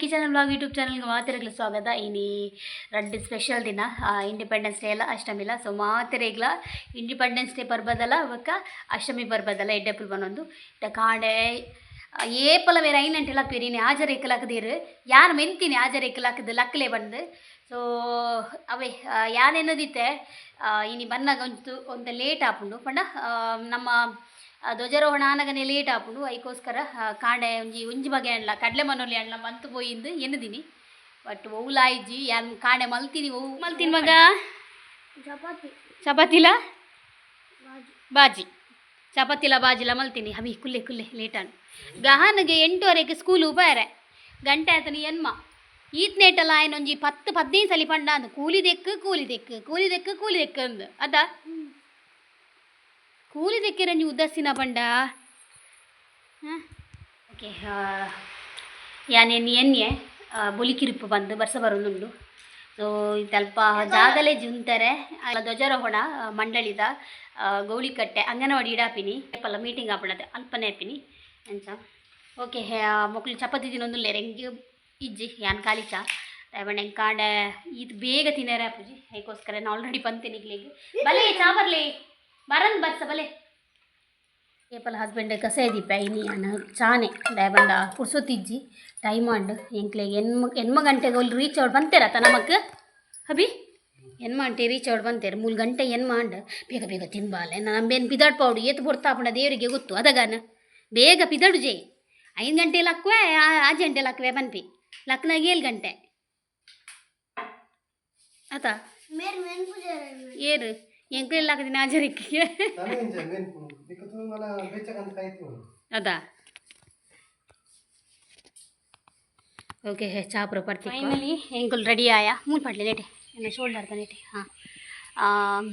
Kitchen blog YouTube ಚಾನಲ್ಗೆ ಮಾತಿರಗ್ಲ ಸ್ವಾಗತ. ಇನಿ ರೆಡ್ ಸ್ಪೆಷಲ್ ದಿನ. ಇಂಡಿಪೆಂಡೆನ್ಸ್ ಡೇ ಎಲ್ಲ, ಅಷ್ಟಮಿ ಇಲ್ಲ. ಸೊ ಮಾತಿರಗ್ಲ ಇಂಡಿಪೆಂಡೆನ್ಸ್ ಡೇ ಬರ್ಬದಲ್ಲ ಅವಕ್ಕ ಅಷ್ಟಮಿ ಬರ್ಬೋದಲ್ಲ ಎಡ್ಡೆಪ್ಪಲ್ ಬಂದೊಂದು ಇಟ್ಟ ಕಾಡೆ ಏಪಲ ಬೇರೆ ಐನಂಟೆ ಲಕ್ಕಿರಿ ಹಾಜರ್ ಇಕ್ಕಲಾಕದಿರು ಯಾರು ಮೆಂತೀನಿ ಹಾಜರ್ ಇಕ್ಕಲಾಕದು ಲಕ್ಕಲೆ ಬಂದು. ಸೊ ಅವೇ ಯಾನೆನ್ನದಿತ್ತೆ ಇನಿ ಬಂದಾಗ ಒಂದು ಒಂದು ಲೇಟ್ ಆಪುಂಡು. ಪಂಡ ನಮ್ಮ ಧ್ವಜಾರೋಹಣ ಆನಗನೆ ಲೇಟ್ ಆಪುಂಡು ಐಕೋಸ್ಕರ ಕಾಂಡೆ ಒಂಜಿ ಒಂಜಿ ಬಗೆ ಅಣ್ಣ ಕಡ್ಲೆ ಮನೋಲಿ ಅಣ್ಣ ಮಂತು ಪೋಯಿಂದು ಎನ್ನದಿನಿ. ಬಟ್ ಒವ್ಲಾಯ್ಜಿ ಯಾನ್ ಕಾಂಡೆ ಮಲ್ತೀನಿ ಒವ್ ಮಲ್ತೀನಿ ಮಗ. ಚಪಾತಿ. ಚಪಾತಿಲ? ಬಾಜಿ. ಬಾಜಿ. ಚಪಾತಿಲ ಬಾಜಿಲ ಮಲ್ತೀನಿ. ಅಭಿ ಕುಲ್ಲೆ ಕುಲ್ಲೆ ಲೇಟಾನು. ಗಹನ್ಗೆ ಎಂಟುವರೆಗೆ ಸ್ಕೂಲ್ ಉಪಾಯರೆ ಗಂಟೆ ಆತನಿ ಎನ್ಮ. ಈತ್ನೇಟಲ್ಲ ಆಯ್ನ ಒಂಜಿ ಪತ್ತು ಪದ್ನೈದು ಸಲಿ ಪಂಡ ಅಂದು ಕೂಲಿ ದೆಕ್ಕು ಕೂಲಿ ದೆಕ್ಕು ಕೂಲಿ ದೆಕ್ಕು ಕೂಲಿ ದೆಕ್ಕು ಅಂದು. ಅದ? ಕೂಲಿ ದೆಕ್ಕಿರಂಜಿ ಉದ್ದಸ್ಸಿನ ಪಂಡ ಓಕೆ ಯಾನೆನ್ ಎನ್ನೆ ಬುಲಿಕಿರುಪು ಬಂದು ಬರ್ಸ ಬರೋನುಂಡು. ಸೊ ಸ್ವಲ್ಪ ಜಾಗಲೇ ಜುಂತಾರೆ ಧ್ವಜಾರೋಹಣ ಮಂಡಳಿದ ಗೌಳಿಕಟ್ಟೆ, ಅಂಗನವಾಡಿ ಇಡಾಪಿನಿ ಅಲ್ಲ ಮೀಟಿಂಗ್ ಆಪಣದ ಅಲ್ಪನೆ ಆಪಿನಿ ಅಂಚ ಓಕೆ ಮಕ್ಕಳು ಚಪಾತಿ ತಿನ್ನೊಂದು ಲೆರೆಂಗಿ ಇಜ್ಜಿ, ಯಾನ್ ಕಾಲಿಚ ಹೆಂಗೆ ಕಾಂಡ ಇದು ಬೇಗ ತಿನ್ನಾರೆ ಪೂಜಿ ಅದಕ್ಕೋಸ್ಕರ ನಾನು ಆಲ್ರೆಡಿ ಬಂತೀನಿ ಇಲ್ಲಿಗೆ. ಬಲೇ ಚಾ ಬರ್ಲಿ. ಬರನ್ ಬರ್ಸಬಲೆ ಏಪಲ್ ಹಸ್ಬೆಂಡ್ ಕಸ ದೀಪ ಇನಿ ಅನ್ನ ಚಾನೆ ದಯಬಂಡ ಪುರ್ಸೊತ್ತಿಜ್ಜಿ ಟೈಮ್ ಅಂಡ್ ಎಂಕ್ಲೆಗೆ ಎನ್ಮ ಹೆಣ್ಮ ಗಂಟೆಗೆ ಅಲ್ಲಿ ರೀಚ್ ಅವ್ಳು ಬಂತೇರ ತ ನಮಕ್ ಹಬಿ ಎನ್ಮ ಅಂಟೆ ರೀಚ್ ಅವ್ಳು ಬಂತೇರ ಮೂರು ಗಂಟೆ ಎನ್ಮ ಅಂಡ್ ಬೇಗ ಬೇಗ ತಿನ್ಬಾಲೆ ನಂಬೇನು ಪಿದಾಡ್ ಪೌಡು ಎತ್ತು ಬುಡ್ತಾಪಣ ದೇವರಿಗೆ ಗೊತ್ತು ಅದಗಾನ. ಬೇಗ ಬಿದಾಡು ಜೈ. ಐದು ಗಂಟೆ ಲಕ್ವೆ ಆಜು ಗಂಟೆ ಲಕ್ವೆ ಬನ್ಪಿ. ಲಕ್ನಾಗ ಏಳು ಗಂಟೆ. ಆತ? ಏರು. ಎಂಕ್ಲೆ ಹಾಕಿದ್ದೀನಿ ಆಜರಿಕೆಗೆ ಅದಾ? ಓಕೆ ಚಾಪ್ರ ಪಡ್ತಿ ಫೈನಲಿ ಎಂಕುಲ್ ರೆಡಿ ಆಯ? ಮೂಲ್ ಪಡ್ಲಿ ಲೇಟೆ ಎನ್ನ ಶೋಲ್ಡರ್ ನೇಟೆ ಹಾಂ.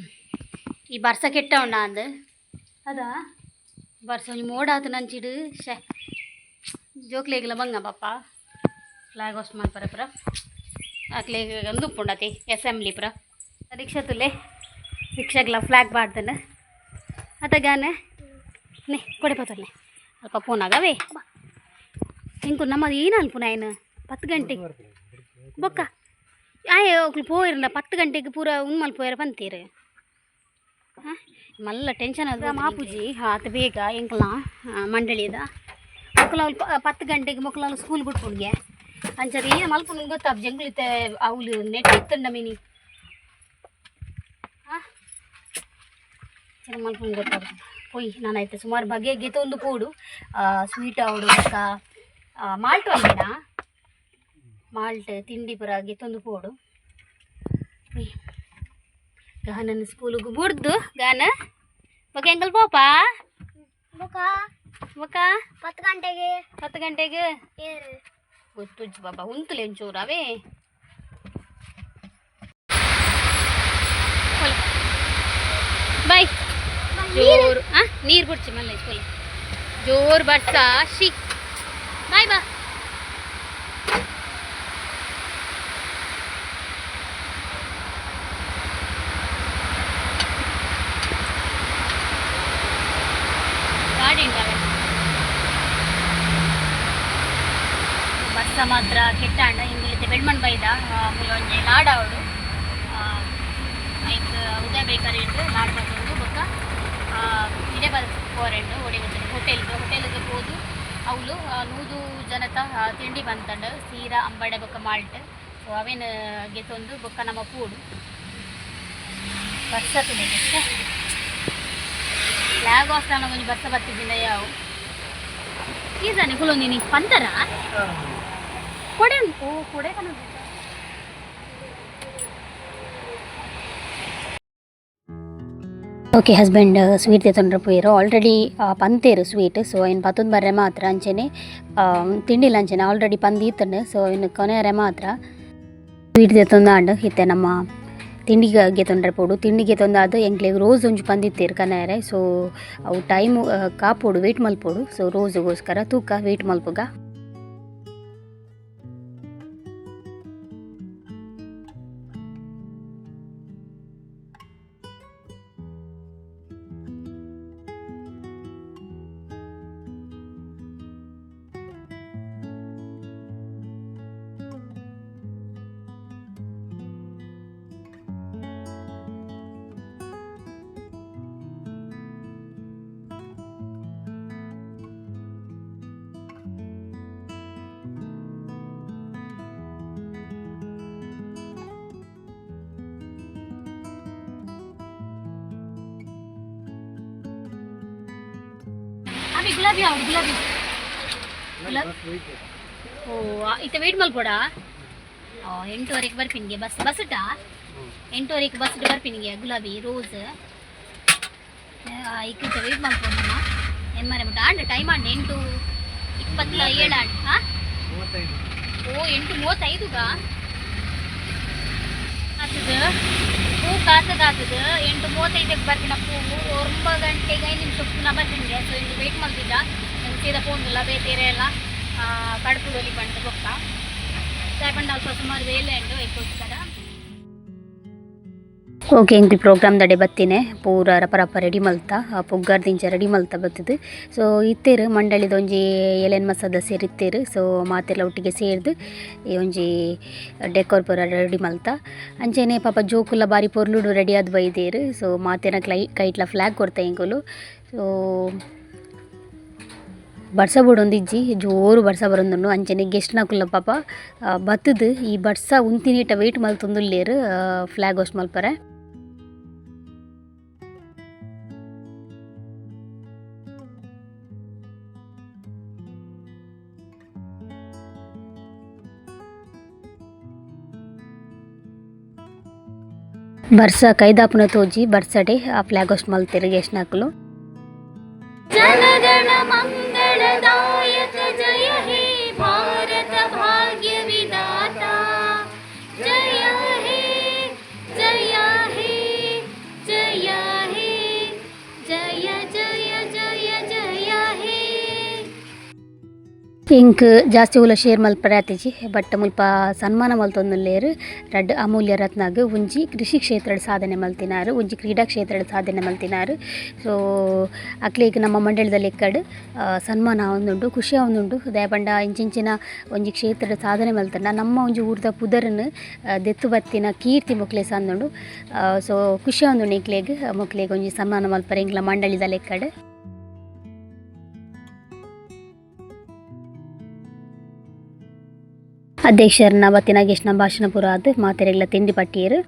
ಈ ಬರ್ಸ ಕೆಟ್ಟ ಉಂಡ ಅಂದ್? ಅದಾ? ಬರ್ಸ ಒಂಜಿ ಮೋಡ ಆತು ನಂಚಿಡು ಶೇ ಜೋಕ್ಲೇಗಿಲ್ಲ ಬಂಗ ಪಾಪ. ಫ್ಲಾಗ್ ಹೋಸ್ಟ್ ಮಾಡ್ಪರ ಪುರ ಆಕ್ಲೇಗ ಒಂದು ಉಪ್ಪುಂಡತಿ ಅಸೆಂಬ್ಲಿ ಪುರ. ರಿಕ್ಷಾ ತುಲೆ. ರಿಕ್ಷಾಗ್ಲ ಫ್ಲಾಗ್ ಬಾಡ್ದನ ಅತಗಾನೆ ನೇ ಕೊಡೆ ಪತ್ತಲೆ ಅಲ್ಪ ಫೋನ್ ಆಗವೇ ಇಂಕು ನಮ್ಮದು ಏನು ಅಲ್ಪುನ ಏನು ಪತ್ತು ಗಂಟೆಗೆ ಬೊಕ್ಕ ಆಯ್ ಹೋಗ್ಲಿ ಪೋಯಿರಲ್ಲ ಪತ್ತು ಗಂಟೆಗೆ ಪೂರ ಉನ್ಮಲ್ ಪೋಯರ ಬಂತೀರ ಹಾಂ ಮಲ್ಲ ಟೆನ್ಷನ್ ಅದ ಮಾಪುಜಿ ಆತ ಬೇಗ ಎಂಕ್ಲ ಮಂಡಳಿದ ಮಕ್ಕಳು ಅವ್ಲು ಪ- ಪತ್ತು ಗಂಟೆಗೆ ಮಕ್ಕಳು ಅವ್ಲು ಸ್ಕೂಲ್ ಬಿಟ್ಬಿಡ್ಗೆ ಅಂಚರಿ ಏನು ಮಲ್ಪುನ ಗೊತ್ತಾಗ ಜಂಗ್ಲಿತೆ ಅವಳು ನೆಟ್ ಇತ್ತಂಡ ಮಿನಿ ಮಲ್ಪುನ ಗೊತ್ತಾಗ ಪೊಯ್ ನಾನಾಯ್ತು ಸುಮಾರು ಬಗೆ ಗೆತೊಂದು ಕೂಡು. ಸ್ವೀಟ್ ಅವಡು ಬೊಕ್ಕ ಮಾಲ್ಟ್ ಒಂದಿನ. ಮಾಲ್ಟ್ ತಿಂಡಿ ಪುರ ಗೆತ್ತೊಂದು ಕೂಡು. ಗಾನನ ಸ್ಕೂಲಿಗೆ ಬುಡ್ದು ಗಾನ. ಬಗೆ ಹೆಂಗಲ್ ಪೋಪ ಬೊಕ ಬೊಕ ಪತ್ತು ಗಂಟೆಗೆ. ಹತ್ತು ಗಂಟೆಗೆ? ಗೊತ್ತು ಬಾಬಾ ಉಂತುಲೆ ಒಂಚೂರು ಅವೇ? ಬಾಯ್. ಜೋರು. ಆ, ನೀರು ಬಿಡ್ಚಿ ಮಲ್ಲ ಸ್ಕೂಲ್ ಜೋರು ಬರ್ಸ ಶಿ ಬಾಯ್ ಬಾ. ಬಸ್ಸ ಮಾತ್ರ ಕೆಟ್ಟಾಂಡ ಇಂಗ್ಲಿತೆ ಬೆಳ್ಮಣ್ ಬೈದ ಆಮೇಲೆ ಒಂಜಿ ಲಾಡ ಅವಡು ಐಕ್ ಉದಯ ಬೇಕರಿ ಇಟ್ಟರೆ ಲಾಡ್ ಬಂದು ಬೊಕ್ಕ ಇಡೆ ಬಸ್ ಪೋರೆಂಡು ಒಡೆ ಗೊತ್ತಿಲ್ಲ ಹೋಟೆಲ್ಗೆ ಹೋಟೆಲ್ಗೆ ಹೋದು ಅವಳು ನೂದು ಜನತ ತಿಂಡಿ ಬಂತಂಡು. ಸೀರಾ ಅಂಬಡೆ ಬೊಕ್ಕ ಮಾಲ್ಟ್ ಸೊ ಅವೇನು ಗೆತ್ತೊಂದು ಬೊಕ್ಕ ನಮ್ಮ ಪೂಡು. ಬರ್ಸ ತುಳಿಗೆ ಫ್ಲಾಗ್ ಹಾಸ್ಟೆಲ್ ಒಂಜಿ ಬಸ್ಸ ಬತ್ತಿದ್ದಿಲ್ಲ ಯಾವ? ಈಸಾನೆ ಕುಲೊಂದಿನಿ ಪಂತರ ಕೊಡೆ ಓ ಕೊಡೆ ಕನ್ನಡ ಓಕೆ ಹಸ್ಬೆಂಡ್ ಸ್ವೀಟ್ ತೆತ್ತೊಂಡ್ರೆ ಪೋಯಿರು ಆಲ್ರೆಡಿ ಪಂತೇರು ಸ್ವೀಟ್ ಸೊ ಇನ್ನು ಪತ್ತೊಂದು ಬರ್ರೆ ಮಾತ್ರ ಅಂಚೆನೆ. ತಿಂಡಿಲ್ಲ ಅಂಚೆನೆ ಆಲ್ರೆಡಿ ಪಂದಿತ್ತಂಡು ಸೊ ಇನ್ನು ಕೊನೆಯರೆ ಮಾತ್ರ. ಸ್ವೀಟ್ ತೆತ್ತೊಂದಾಂಡು ಇತ್ತೆ ನಮ್ಮ ತಿಂಡಿಗೆ ಗೆತ್ತೊಂಡ್ರೆ ಪೋಡು. ತಿಂಡಿಗೆ ತೊಂದಾದು ಎಂಗ್ಲೆ ರೋಸ್ ಒಂಜಿ ಪಂದಿತ್ತೇರು ಕನೆಯರೆ. ಸೊ ಅವು ಟೈಮು ಕಾಪೋಡು ವೆಯ್ಟ್ ಮಲ್ಪೋಡು ಸೊ ರೋಸ್ಗೋಸ್ಕರ ತೂಕ ವೆಯ್ಟ್ ಮಲ್ಪುಗ ಗುಲಾಬಿ ಗುಲಾಬಿ ಯಾವ್ದು ಗುಲಾಬಿ. ಓ ಇತ್ತ ವೇಟ್ ಮಲ್ಕೊಡ ಓ ಎಂಟುವರೆಗೆ ಬರ್ಪಿನಿಗೆ ಬಸ್ ಬಸ್ಟಾ ಎಂಟುವರೆಗೆ ಬಸ್ ಬರ್ಪಿನಿಗೆ ಗುಲಾಬಿ ರೋಸ್ ಇಕ್ಕಿತ ವೇಟ್ ಮಾಡ್ಕೊಂಡಮ್ಮ ಎಮ್ಮರೆ ಮುಟ್ಟ ಆಂಡ ಟೈಮ್ ಆಂಡ ಎಂಟು ಇಪ್ಪತ್ತ ಏಳು ಆಂಡ. ಹಾಂ ಓ ಎಂಟು ಮೂವತ್ತೈದುಗಾ ಆತದ. ಹೂ ಕಾತದ ಆತದ ಎಂಟು ಮೂವತ್ತೈದಕ್ಕೆ ಬರ್ತೀನಪ್ಪ ಹೂವು ಒಂಬತ್ತು ಗಂಟೆಗೆ ಐದು ನಿಮಿಷ ನಾ ಬರ್ತೀನಿ ಸೊ ಇಲ್ಲಿ ವೇಟ್ ಮಾಡ್ತಿದ್ದ. ನಂಗೆ ಸೀದಾ ಫೋನ್ ಇಲ್ಲ, ಬೇರೆ ಎಲ್ಲ ಕಡುಪುಡೋಲಿ ಬಂದು ಹೋಗ್ತಾ ಸಾಯ್ಪಂಡ ಅಲ್ಪ ಸುಮಾರು ವೇಲೆ ಉಂಟು ಅದಕ್ಕೋಸ್ಕರ ಓಕೆ ಇಂತಿ ಪ್ರೋಗ್ರಾಮ್ ದಡೆ ಬತ್ತಿನೆ ಪೂರ ರಪ ರಪ ರೆಡಿ ಮಲ್ತ ಪುಗ್ಗಾರ್ದಿಂಚ ರೆಡಿ ಮಲ್ತ ಬತ್ತದು ಸೊ ಇತ್ತೇರು ಮಂಡಳಿದ ಒಂಜಿ ಎಲೆನ್ ಸದಸ್ಯರು ಇತ್ತೇರು. ಸೊ ಮಾತೆಲ್ಲ ಒಟ್ಟಿಗೆ ಸೇರಿದು ಈ ಒಂಜಿ ಡೆಕೋರ್ ಪೂರ ರೆಡಿ ಮಲ್ತ. ಅಂಚೆನೆ ಪಾಪ ಜೋಕುಲ್ಲ ಬಾರಿ ಪೊರ್ಲುಡು ರೆಡಿ ಆದ್ ಬೈದೇರು. ಸೊ ಮಾತೆನ ಕ್ಲೈ, ಕೈಟ್ಲ ಫ್ಲಾಗ್ ಕೊಡ್ತಾ ಇಂಗುಲು ಸೊ ಬರ್ಸ ಬುಡೊಂದಿಜ್ಜಿ, ಜೋರು ಬರ್ಸ ಬರೊಂದುಂಡು. ಅಂಚನೆ ಗೆಸ್ಟ್ ನಾಕುಲ್ಲ ಪಾಪ ಬತ್ತದು ಈ ಬರ್ಸ ಉಂತಿನೀಟ ವೆಯ್ಟ್ ಮಲ್ತೊಂದುಲ್ಲೇರು ಫ್ಲಾಗ್ ಹೋಸ್ಟ್ ಮಲ್ಪರೆ ಬರ್ಸ ಕೈದಾಪುನ ತೋಜಿ ಬರ್ಸಡೆ ಆ ಫ್ಲಾಗ್ ಹೋಸ್ಟ್ ಮಲ್ತೇರು ಗೆಸ್ಟ್ ನಕುಲು ಇಂಕ್ ಜಾಸ್ತಿ ಉಲ ಶೇರ್ ಮಲ್ ಆತಿಜಿ ಬಟ್ ಮುಲ್ಪ ಸನ್ಮಾನ ಮಲ್ತೊಂದುಲ್ಲೇರು, ರಡ್ ಅಮೂಲ್ಯ ರತ್ನಾಗ್ ಒಂಜಿ ಕೃಷಿ ಕ್ಷೇತ್ರದ ಸಾಧನೆ ಮಲ್ತಿನಾರು ಒಂಜಿ ಕ್ರೀಡಾ ಕ್ಷೇತ್ರದ ಸಾಧನೆ ಮಲ್ತಿನಾರು. ಸೊ ಅಕ್ಲಿಗ್ ನಮ್ಮ ಮಂಡಳದಲ್ಲಿ ಎಕ್ಕಡ್ ಸನ್ಮಾನ ಆವೊಂದುಂಡು ಖುಷಿ ಆವೊಂದುಂಡು ದಯಪಂಡ ಇಂಚಿಂಚಿನ ಒಂಜಿ ಕ್ಷೇತ್ರದ ಸಾಧನೆ ಮಲ್ತಂಡ, ನಮ್ಮ ಒಂಜಿ ಊರ್ದ ಪುದರ್ನ್ ದೆತ್ತು ಬತ್ತಿನ ಕೀರ್ತಿ ಮೊಕ್ಲೆ ಸಂದುಂಡು ಸೊ ಖುಷಿ ಆವೊಂದುಂಡು ಇಕ್ಲೆಗ್, ಮೊಕ್ಲೆಗ್ ಒಂಜಿ ಸನ್ಮಾನ ಮಲ್ಪರೆ ಇಂಗ್ಲ ಮಂಡಳಿದ ಎಕ್ಕಡ್ ಅಧ್ಯಕ್ಷರನ್ನ ಅವತ್ತಿನ ಗೆಸ್ಟ್ನ ಭಾಷಣ ಪೂರ ಆದ್ ಮಾತೆರೆಗ್ಲ ತಿಂಡಿ ಪಟ್ಟಿಯರು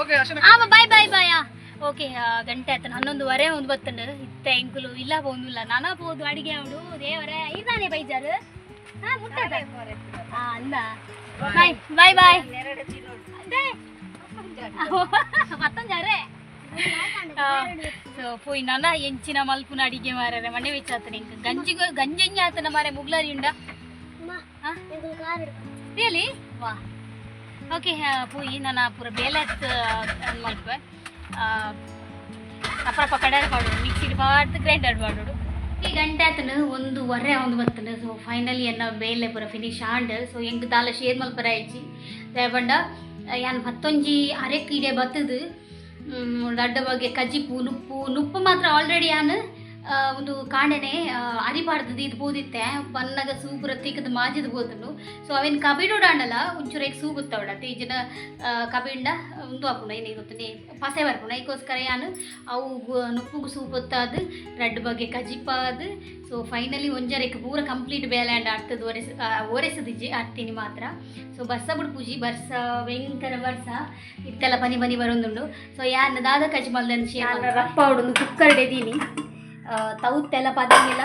ಓಕೆ ಅಷ್ಟೇ ಆಮ ಬಾಯ್ ಬಾಯ್ ಬಾಯ್ ಓಕೆ ಗಂಟೆ ಆಯ್ತು ಹನ್ನೊಂದುವರೆ ಒಂದು ಬತ್ತಂಡು ಇತ್ತ ಎಂಕುಲು ಇಲ್ಲ ಹೋಗುದಿಲ್ಲ ನಾನಾ ಹೋದು ಅಡಿಗೆ ಅವಳು ದೇವರೇ ಇದ್ದಾನೆ ಬೈಜಾರು? ಹಾ ಹಾ ಅಂದ. ಬಾಯ್ ಬಾಯ್ ಬಾಯ್. ಸೊ ಪೋಯಿ ನನ್ನ ಎಂಚಿನ ಮಲ್ಪುನ ಅಡಿಗೆ ಮಾರರೆ ಮನೆ ವೆಚ್ಚಾತನೆ ಇಂಕ. ಗಂಜಿ ಗಂಜಿಂಗ್ ಆತನ ಮಾರೆ ಮುಗ್ಲಾರಿ ಉಂಡ? ಹಾ ರಿಯಲಿ? ವಾ. ಓಕೆ ಪೋಯಿ ನನ್ನ ಪೂರ ಬೇಲೆ ಮಲ್ಪ ಅಪ್ರಪ್ಪ ಕಡಾರ ಮಾಡೋಡು ಮಿಕ್ಸಿಡ್ ಪಾಡ್ದು ಗ್ರೈಂಡರ್ ಮಾಡೋಡು ಈ ಗಂಟೆ ಆತನು ಒಂದು ವರೆ ಒಂದು ಬರ್ತನು ಸೊ ಫೈನಲಿ ಎನ್ನ ಬೇಲೆ ಪೂರ ಫಿನಿಶ್ ಆಂಡ್ ಸೊ ಎಂಗ್ ದಾಲ ಶೇರ್ ಮಲ್ಪರ ಆಯ್ಚಿ. ದಯಪಂಡ ಯಾನ್ ಮತ್ತೊಂಜಿ ಅರೆ ಕೀಡೆ ಬತ್ತದು. ದಡ್ಡ ಬಗ್ಗೆ ಕಜ್ಜಿಪ್ಪು ನುಪ್ಪು ನುಪ್ಪು ಮಾತ್ರ ಆಲ್ರೆಡಿ ಯಾನ್ ಒಂದು ಕಾಂಡನೆ ಅರಿಬಾರ್ದು ಇದು ಬೋದಿತ್ತೆ. ಬನ್ನಗ ಸೂಪುರ ತಿಕ್ಕದ ಮಾಜಿದ ಬೋದನು ಸೊ ಅವೇನು ಕಬಿಡೋಡ ಅಂಡಲ್ಲ ಒಂಚೂರು ಈಗ ಸೂಗುತ್ತವಡ ತೇಜಿನ ಕಬಿಂಡ ಒಂದು ಹಾಕೊಂಡು ಏನೇ ಗೊತ್ತನೆ ಪಸೆ ಬರ್ಕೊಂಡು ಅದಕ್ಕೋಸ್ಕರ ಯಾನು ಅವು ಗು- ಸೂ ಸೂಪುತ್ತಾದ ರೆಡ್ ಬಗ್ಗೆ ಕಜಿಪಾದ ಸೊ ಫೈನಲಿ ಒಂಜರೆಕ್ ಪೂರ ಕಂಪ್ಲೀಟ್ ಬೇಲ್ಯಾಂಡ್ ಆಡ್ತದ ಒರೆಸ ಒರೆಸದಿಜ್ಜಿ ಆಡ್ತೀನಿ ಮಾತ್ರ. ಸೊ ಬರ್ಸ ಬಿಡು ಪೂಜಿ ಬರ್ಸ ಭಯಂಕರ ಬರ್ಸ ಇತ್ತೆಲ್ಲ ಬನಿ ಬನಿ ಬರೋದುಂಡು. ಸೊ ಯಾನ್ ದಾದ ಕಜಿ ಮಲ್ದನ್ ರಪ್ಪ ಅವಡೊಂದು ಕುಕ್ಕರ್ ಎಡೀನಿ ತೌತ್ತೆಲ್ಲ ಪದಂಗಿಲ್ಲ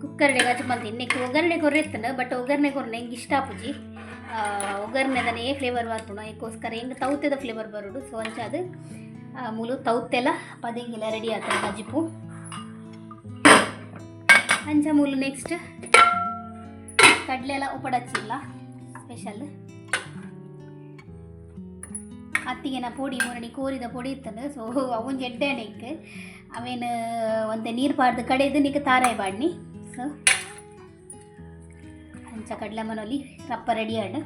ಕುಕ್ಕರ್ಡೆ ಗಜ ಮಲ್ತೀನಿ ನೆಕ್ಸ್ಟ್ ಒಗ್ಗರಣೆ ಕೊರೆತ್ತನ ಬಟ್ ಒಗ್ಗರಣೆ ಕೊರ್ನೆ ಹೆಂಗೆ ಇಷ್ಟ ಪೂಜಿ? ಒಗ್ಗರಣೆದನೇ ಫ್ಲೇವರ್ ಬರ್ಪುಣ ಅದಕ್ಕೋಸ್ಕರ ಹೆಂಗೆ ತೌತೆದ ಫ್ಲೇವರ್ ಬರೋಡು ಸೊ ಅಂಚ ಅದು ಮೂಲ ತೌತ್ತೆಲ್ಲ ಪದಂಗಿಲ್ಲ ರೆಡಿ ಆಗ್ತದೆ ಗಜಿಪು ಅಂಚ ಮೂಲು ನೆಕ್ಸ್ಟ್ ಕಡಲೆ ಎಲ್ಲ ಉಪಡಚ್ಚಿಲ್ಲ ಸ್ಪೆಷಲ್ ಅತ್ತಿಗೆ நான் ಮೊರಡಿ ಕೋರಿದ ಪೊಡಿ ಇತ್ತಂದು ಸೋ ಅವನ್ ಜಡ್ಡೆ ನೆಕ್ ಅವೇನು ಒಂತೆ ನೀರ್ ಪಾಡ್ದು ಕಡೆದು ನಿಕ್ಕ ತಾರಾಯಿ ಬಾಡ್ನಿ. ಸೊ ಅಂಚ ಕಡಲೆ ಮನೋಲಿ ರಪ್ಪ ರೆಡಿ ಆಡ್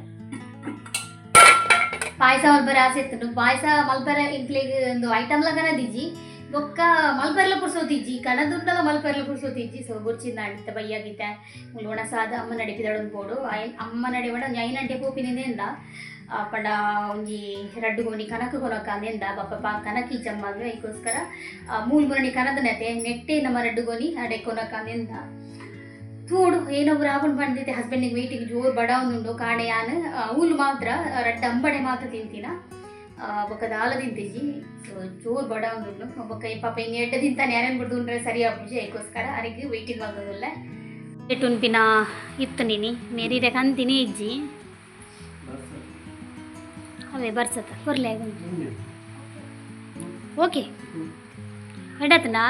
ಪಾಯಸ ಮಲ್ಬರ ಆಸೆ ಇತ್ತು. ಪಾಯಸ ಮಲ್ಬರ ಇಂಪ್ಲಿಗೆ ಒಂದು ಐಟಮ್ ಲಗನ ದಿಜ್ಜಿ ಬೊಕ್ಕ ಮಲ್ಪರ್ಲ ಪುರ್ಸೋತಿಜ್ಜಿ ಕಣದುಂಡಲ ಮಲ್ಪರ್ಲ ಪುರ್ಸೋತಿಜ್ಜಿ ಸೊ ಬುರ್ಚಿಂದ ಅಡಿತ ಬಯ್ಯಾಗಿತ್ತೆ ಮುಲ್ವಣ ಸಾದ ಅಮ್ಮ ನಡಿಪಿದಳೊಂದು ಬೋಡು ಅಮ್ಮ ನಡಿವಡ ಐನಂಟೆ ಪೋಪಿನಿಂದ ಪಂಡ ಒಂಜಿ ರಡ್ಡು ಗೋಣಿ ಕನಕ ಗೊನಕ ಅಂದೆಂದ ಬಪ್ಪ ಕನಕಿ ಜಮ್ಮಲು ಐಕೋಸ್ಕರ ಮೂಲ್ ಮುರಣಿ ಕನದನತೆ ನೆಟ್ಟೆ ನಮ್ಮ ರಡ್ಡು ಗೋಣಿ ಅಡೆ ಕೊನಕ ಅಂದೆಂದ ತೂಡು ಏನೊಬ್ರು ಆಪನ್ ಬಂದಿದ್ದೆ ಹಸ್ಬೆಂಡಿಗೆ ವೆಯ್ಟಿಗೆ ಜೋರು ಬಡ ಒಂದುಂಡು ಕಾಣೆ ಯಾನ್ ಊಲು ಮಾತ್ರ, ರಡ್ಡ ಅಂಬಡೆ ಮಾತ್ರ ತಿಂತಿನ. ಬೊಕ್ಕ ದಾಲ ತಿಂತೀಜಿ ಸೊ, ಜೋರು ಬಡ ಒಂದುಂಡು ಬೊಕ್ಕ ಈ ಪಾಪ ಇನ್ನು ಎಡ್ಡ ತಿಂತಾನೆ ಯಾರೇನು ಬಿಡ್ದು ಉಂಡ್ರೆ ಸರಿ ಆಗ್ಬಿಡ್ಜಿ ಐಕೋಸ್ಕರ ಅರಿಗೆ ವೆಯ್ಟಿಂಗ್ ಆಗೋದಿಲ್ಲ ಎಟ್ಟುನ್ಪಿನ ಇತ್ತು ನೀನಿ ಮೇರಿರೆ ಕಂತಿನಿ ಇಜ್ಜಿ. ಅವೇ ಬರ್ಸತ್ತ ಕೊರ್ಲೆ ಓಕೆ ಎಡತ್ನಾ